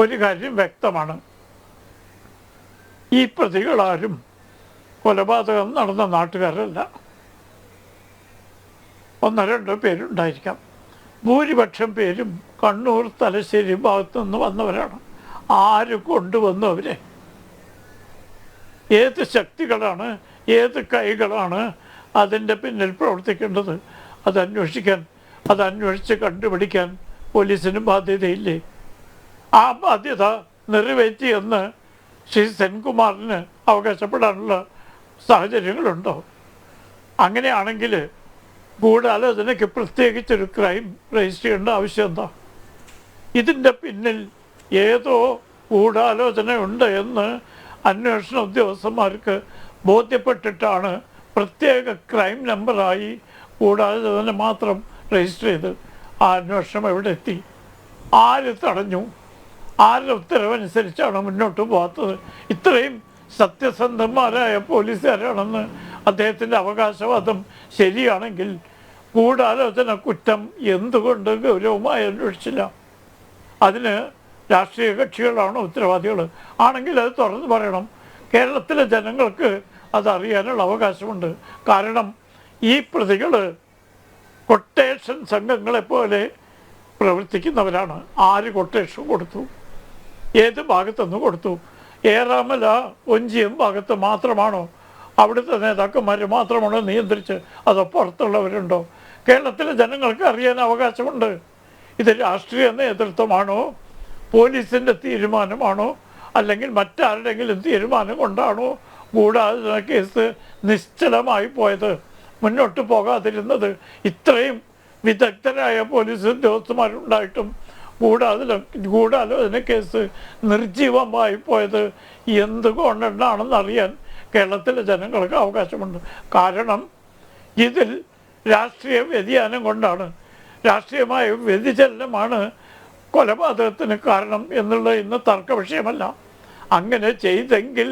ഒരു കാര്യം വ്യക്തമാണ്. ഈ പ്രതികളാരും കൊലപാതകം നടന്ന നാട്ടുകാരല്ല. ഒന്നോ രണ്ടോ പേരുണ്ടായിരിക്കാം. ഭൂരിപക്ഷം പേരും കണ്ണൂർ തലശ്ശേരി ഭാഗത്തു നിന്ന് വന്നവരാണ്. ആര് കൊണ്ടുവന്നു അവരെ? ഏത് ശക്തികളാണ് ഏത് കൈകളാണ് അതിന്റെ പിന്നിൽ പ്രവർത്തിക്കേണ്ടത്? അത് അന്വേഷിക്കാൻ അത് അന്വേഷിച്ച് കണ്ടുപിടിക്കാൻ പോലീസിന് ബാധ്യതയില്ലേ? ആ ബാധ്യത നിറവേറ്റിയെന്ന് ശ്രീ സെൻകുമാറിന് അവകാശപ്പെടാനുള്ള സാഹചര്യങ്ങളുണ്ടോ? അങ്ങനെയാണെങ്കിൽ ഗൂഢാലോചനയ്ക്ക് പ്രത്യേകിച്ചൊരു ക്രൈം രജിസ്റ്റർ ചെയ്യേണ്ട ആവശ്യം എന്താ ഇതിന്റെ പിന്നിൽ ഏതോ ഗൂഢാലോചനയുണ്ട് എന്ന് അന്വേഷണ ഉദ്യോഗസ്ഥന്മാർക്ക് ബോധ്യപ്പെട്ടിട്ടാണ് പ്രത്യേക ക്രൈം നമ്പറായി ഗൂഢാലോചന മാത്രം രജിസ്റ്റർ ചെയ്ത് ആ അന്വേഷണം എവിടെ എത്തി ആര് തടഞ്ഞു? ആരുടെ ഉത്തരവനുസരിച്ചാണ് മുന്നോട്ട് പോകാത്തത്? ഇത്രയും സത്യസന്ധന്മാരായ പോലീസുകാരാണെന്ന് അദ്ദേഹത്തിന്റെ അവകാശവാദം ശരിയാണെങ്കിൽ ഗൂഢാലോചന കുറ്റം എന്തുകൊണ്ട് ഗൗരവമായി അന്വേഷിച്ചില്ല? അതിന് രാഷ്ട്രീയ കക്ഷികളാണോ ഉത്തരവാദികൾ ആണെങ്കിൽ അത് തുറന്നു പറയണം. കേരളത്തിലെ ജനങ്ങൾക്ക് അതറിയാനുള്ള അവകാശമുണ്ട്. കാരണം ഈ പ്രതികൾ കൊട്ടേഷൻ സംഘങ്ങളെപ്പോലെ പ്രവർത്തിക്കുന്നവരാണ്. ആര് കൊട്ടേഷൻ കൊടുത്തു? ഏത് ഭാഗത്തുനിന്ന് കൊടുത്തു. ഏറാമല ഒഞ്ചിയം ഭാഗത്ത് മാത്രമാണോ? അവിടുത്തെ നേതാക്കന്മാർ മാത്രമാണോ നിയന്ത്രിച്ച്? അതോ പുറത്തുള്ളവരുണ്ടോ? കേരളത്തിലെ ജനങ്ങൾക്ക് അറിയാൻ അവകാശമുണ്ട്. ഇത് രാഷ്ട്രീയ നേതൃത്വമാണോ? പോലീസിന്റെ തീരുമാനമാണോ? അല്ലെങ്കിൽ മറ്റാരുടെങ്കിലും തീരുമാനം കൊണ്ടാണോ ഗൂഢാലോചന കേസ് നിശ്ചലമായി പോയത്? മുന്നോട്ട് പോകാതിരുന്നത് ഇത്രയും വിദഗ്ധരായ പോലീസ് ഉദ്യോഗസ്ഥന്മാരുണ്ടായിട്ടും ഗൂഢാലോചന അതിന് കേസ് നിർജീവമായി പോയത് എന്തുകൊണ്ടാണെന്ന് അറിയാൻ കേരളത്തിലെ ജനങ്ങൾക്ക് അവകാശമുണ്ട്. കാരണം ഇതിൽ രാഷ്ട്രീയ വ്യതിയാനം കൊണ്ടാണ് രാഷ്ട്രീയമായ വ്യതിചലനമാണ് കൊലപാതകത്തിന് കാരണം എന്നുള്ളത് ഇന്ന് തർക്ക വിഷയമല്ല അങ്ങനെ ചെയ്തെങ്കിൽ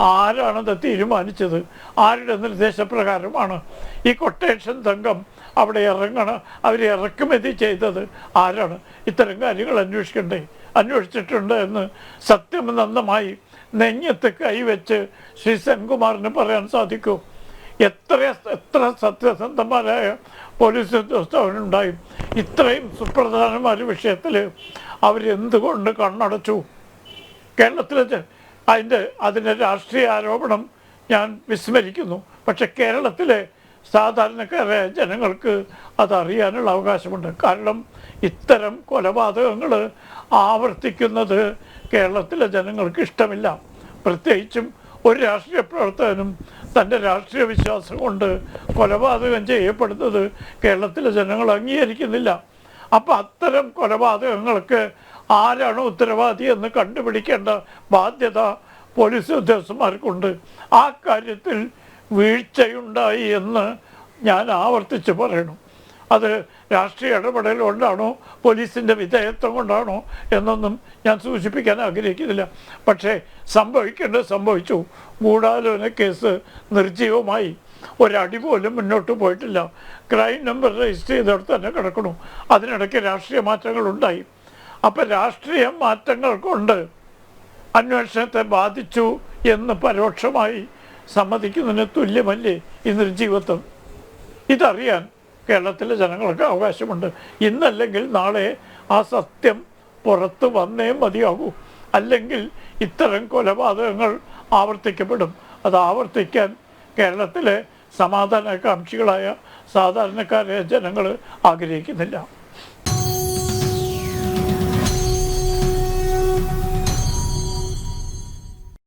ആരാണത് തീരുമാനിച്ചത്? ആരുടെ നിർദ്ദേശപ്രകാരമാണ് ഈ കൊട്ടേഷൻ സംഘം അവിടെ ഇറങ്ങണം അവർ ഇറക്കുമതി ചെയ്തത് ആരാണ്? ഇത്തരം കാര്യങ്ങൾ അന്വേഷിക്കണ്ടേ? അന്വേഷിച്ചിട്ടുണ്ട് എന്ന് സത്യം നന്നമായി നെഞ്ഞത്ത് കൈവച്ച് ശ്രീ സെൻകുമാറിന് പറയാൻ സാധിക്കൂ. എത്ര എത്ര സത്യസന്ധന്മാരായ പോലീസ് ഉദ്യോഗസ്ഥരുണ്ടായും ഇത്രയും സുപ്രധാനമായ വിഷയത്തിൽ അവരെന്തുകൊണ്ട് കണ്ണടച്ചു? കേരളത്തിലെ അതിന്റെ അതിന്റെ രാഷ്ട്രീയ ആരോപണം ഞാൻ വിസ്മരിക്കുന്നു. പക്ഷെ കേരളത്തിലെ സാധാരണക്കാരായ ജനങ്ങൾക്ക് അതറിയാനുള്ള അവകാശമുണ്ട്. കാരണം ഇത്തരം കൊലപാതകങ്ങൾ ആവർത്തിക്കുന്നത് കേരളത്തിലെ ജനങ്ങൾക്ക് ഇഷ്ടമില്ല. പ്രത്യേകിച്ചും ഒരു രാഷ്ട്രീയ പ്രവർത്തകനും തന്റെ രാഷ്ട്രീയ വിശ്വാസം കൊണ്ട് കൊലപാതകം ചെയ്യപ്പെടുന്നത് കേരളത്തിലെ ജനങ്ങൾ അംഗീകരിക്കുന്നില്ല. അപ്പം അത്തരം കൊലപാതകങ്ങൾക്ക് ആരാണ് ഉത്തരവാദി എന്ന് കണ്ടുപിടിക്കേണ്ട ബാധ്യത പോലീസ് ഉദ്യോഗസ്ഥന്മാർക്കുണ്ട്. ആ കാര്യത്തിൽ വീഴ്ചയുണ്ടായി എന്ന് ഞാൻ ആവർത്തിച്ച് പറയണം. അത് രാഷ്ട്രീയ ഇടപെടൽ കൊണ്ടാണോ പോലീസിന്റെ വിധേയത്വം കൊണ്ടാണോ എന്നൊന്നും ഞാൻ സൂചിപ്പിക്കാൻ ആഗ്രഹിക്കുന്നില്ല. പക്ഷേ സംഭവിക്കേണ്ടത് സംഭവിച്ചു. ഗൂഢാലോചന കേസ് നിർജീവമായി ഒരടി പോലും മുന്നോട്ട് പോയിട്ടില്ല. ക്രൈം നമ്പർ രജിസ്റ്റർ ചെയ്തിടത്ത് തന്നെ കിടക്കണു അതിനിടയ്ക്ക് രാഷ്ട്രീയ മാറ്റങ്ങളുണ്ടായി. അപ്പം രാഷ്ട്രീയ മാറ്റങ്ങൾ കൊണ്ട് അന്വേഷണത്തെ ബാധിച്ചു എന്ന് പരോക്ഷമായി സമ്മതിക്കുന്നതിന് തുല്യമല്ലേ ഇന്നൊരു ജീവിതം ഇതറിയാൻ കേരളത്തിലെ ജനങ്ങൾക്ക് അവകാശമുണ്ട്. ഇന്നല്ലെങ്കിൽ നാളെ ആ സത്യം പുറത്ത് വന്നേ മതിയാകൂ. അല്ലെങ്കിൽ ഇത്തരം കൊലപാതകങ്ങൾ ആവർത്തിക്കപ്പെടും. അത് ആവർത്തിക്കാൻ കേരളത്തിലെ സമാധാനകാംക്ഷികളായ സാധാരണക്കാരെ ജനങ്ങൾ ആഗ്രഹിക്കുന്നില്ല.